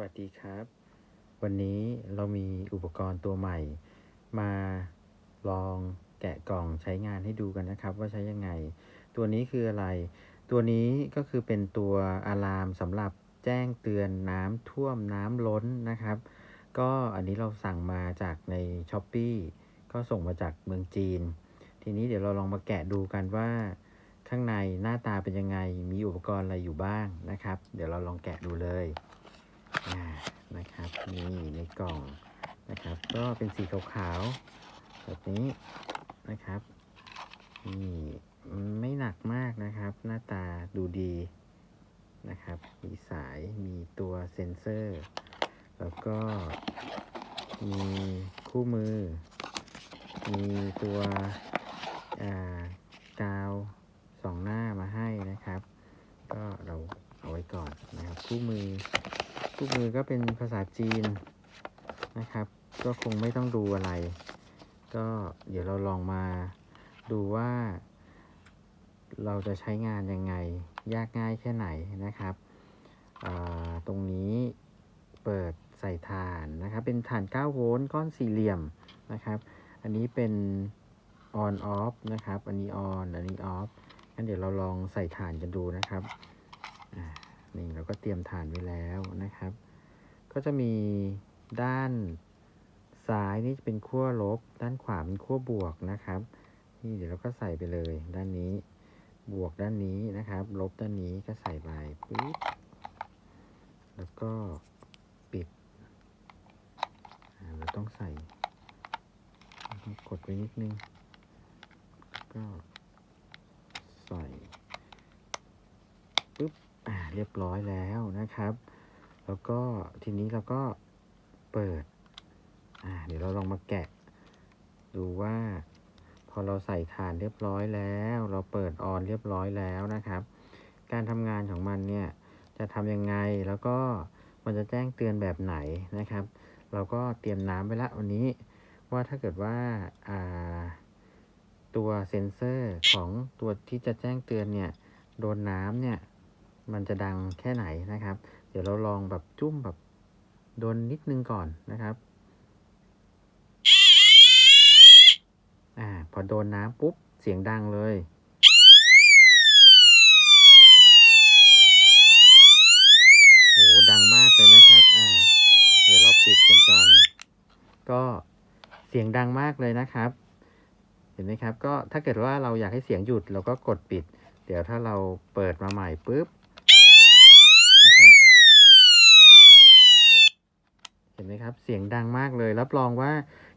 วัสดีครับ วันนี้เรามีอุปกรณ์ตัวใหม่ มาลองแกะกล่องใช้งานให้ดูกันนะครับ ว่าใช้ยังไง ตัวนี้คืออะไร ตัวนี้ก็คือเป็นตัวอะลามสำหรับแจ้งเตือนน้ำท่วมน้ำล้นนะครับ ก็อันนี้เราสั่งมาจากใน s h อ p e e ก็ส่งมาจากเมืองจีน ทีนี้เดี๋ยวเราลองมาแกะดูกันว่า ข้างในหน้าตาเป็นยังไง มีอุปกรณ์อะไรอยู่บ้างนะครับ เดี๋ยวเราลองแกะดูเลย นะครับนี่ในกล่องนะครับ ก็เป็นสีขาวๆแบบนี้นะครับนี่ไม่หนักมากนะครับ หน้าตาดูดีนะครับ มีสายมีตัวเซ็นเซอร์ แล้วก็มีคู่มือ มีตัวกาวสองหน้ามาให้นะครับ ก็เราเอาไว้ก่อนนะครับ คู่มือ คู่มือก็เป็นภาษาจีนนะครับ ก็คงไม่ต้องดูอะไร ก็เดี๋ยวเราลองมาดูว่า เราจะใช้งานยังไง ยากง่ายแค่ไหนนะครับตรงนี้เปิดใส่ถ่านนะครับ เป็นถ่าน 9 โวลต์ก้อนสี่เหลี่ยมนะครับ อันนี้เป็น on off นะครับ อันนี้ on อันนี้ off งั้นเดี๋ยวเราลองใส่ถ่านกันดูนะครับ นี่เราก็เตรียมถ่านไว้แล้วนะครับ ก็จะมีด้านซ้ายนี่จะเป็นขั้วลบ ด้านขวาเป็นขั้วบวกนะครับ นี่เดี๋ยวเราก็ใส่ไปเลย ด้านนี้บวกด้านนี้นะครับ ลบด้านนี้ก็ใส่ไปปึ๊บแล้วก็ปิดเราต้องใส่กดไว้นิดนึงก็ใส่ อ่าเรียบร้อยแล้วนะครับ แล้วก็ทีนี้เราก็เปิดอ่าเดี๋ยวเราลองมาแกะ ดูว่า พอเราใส่ถ่านเรียบร้อยแล้ว เราเปิดออนเรียบร้อยแล้วนะครับ การทำงานของมันเนี่ยจะทำยังไงแล้วก็มันจะแจ้งเตือนแบบไหนนะครับ เราก็เตรียมน้ำไว้ละวันนี้ว่าถ้าเกิดว่าอ่าตัวเซ็นเซอร์ของตัวที่จะแจ้งเตือนเนี่ย โดนน้ำเนี่ย มันจะดังแค่ไหนนะครับ เดี๋ยวเราลองแบบจุ้มแบบโดนนิดนึงก่อนนะครับอ่าพอโดนน้ำปุ๊บเสียงดังเลยโหดังมากเลยนะครับอ่าเดี๋ยวเราปิดกันก่อน ก็เสียงดังมากเลยนะครับ เห็นไหมครับ ก็ถ้าเกิดว่าเราอยากให้เสียงหยุดเราก็กดปิด เดี๋ยวถ้าเราเปิดมาใหม่ปุ๊บ นะครับ เห็นไหมครับ เสียงดังมากเลย รับรองว่า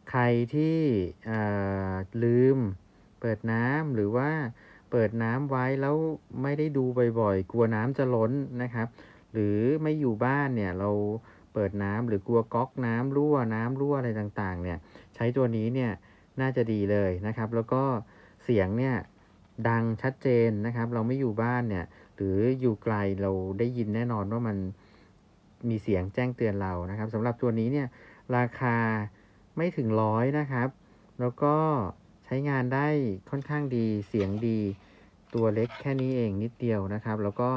ใครที่ลืมเปิดน้ำหรือว่าเปิดน้ำไว้แล้วไม่ได้ดูบ่อยๆ กลัวน้ำจะล้นนะครับ หรือไม่อยู่บ้านเนี่ยเราเปิดน้ำหรือกลัวก๊อกน้ำรั่วน้ำรั่วอะไรต่างๆ เนี่ยใช้ตัวนี้เนี่ยน่าจะดีเลยนะครับ แล้วก็เสียงเนี่ยดังชัดเจนนะครับ เราไม่อยู่บ้านเนี่ย หรืออยู่ไกลเราได้ยินแน่นอนว่ามันมีเสียงแจ้งเตือนเรานะครับสำหรับตัวนี้เนี่ยราคาไม่ถึงร้อยนะครับ แล้วก็ใช้งานได้ค่อนข้างดีเสียงดีตัวเล็กแค่นี้เองนิดเดียวนะครับ แล้วก็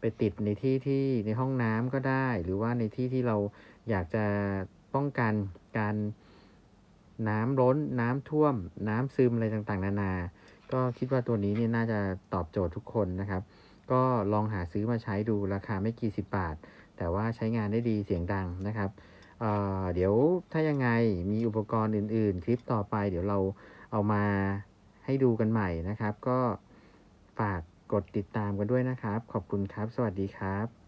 ไปติดในที่ที่ในห้องน้ำก็ได้ หรือว่าในที่ที่เราอยากจะป้องกันการน้ำล้นน้ำท่วม น้ำซึมอะไรต่างๆ นานา ก็คิดว่าตัวนี้เนี่ยน่าจะตอบโจทย์ทุกคนนะครับ ก็ลองหาซื้อมาใช้ดูราคาไม่กี่สิบบาท แต่ว่าใช้งานได้ดีเสียงดังนะครับเเดี๋ยวถ้ายังไงมีอุปกรณ์อื่น ๆ คลิปต่อไป เดี๋ยวเราเอามาให้ดูกันใหม่นะครับ ก็ฝากกดติดตามกันด้วยนะครับ ขอบคุณครับ สวัสดีครับ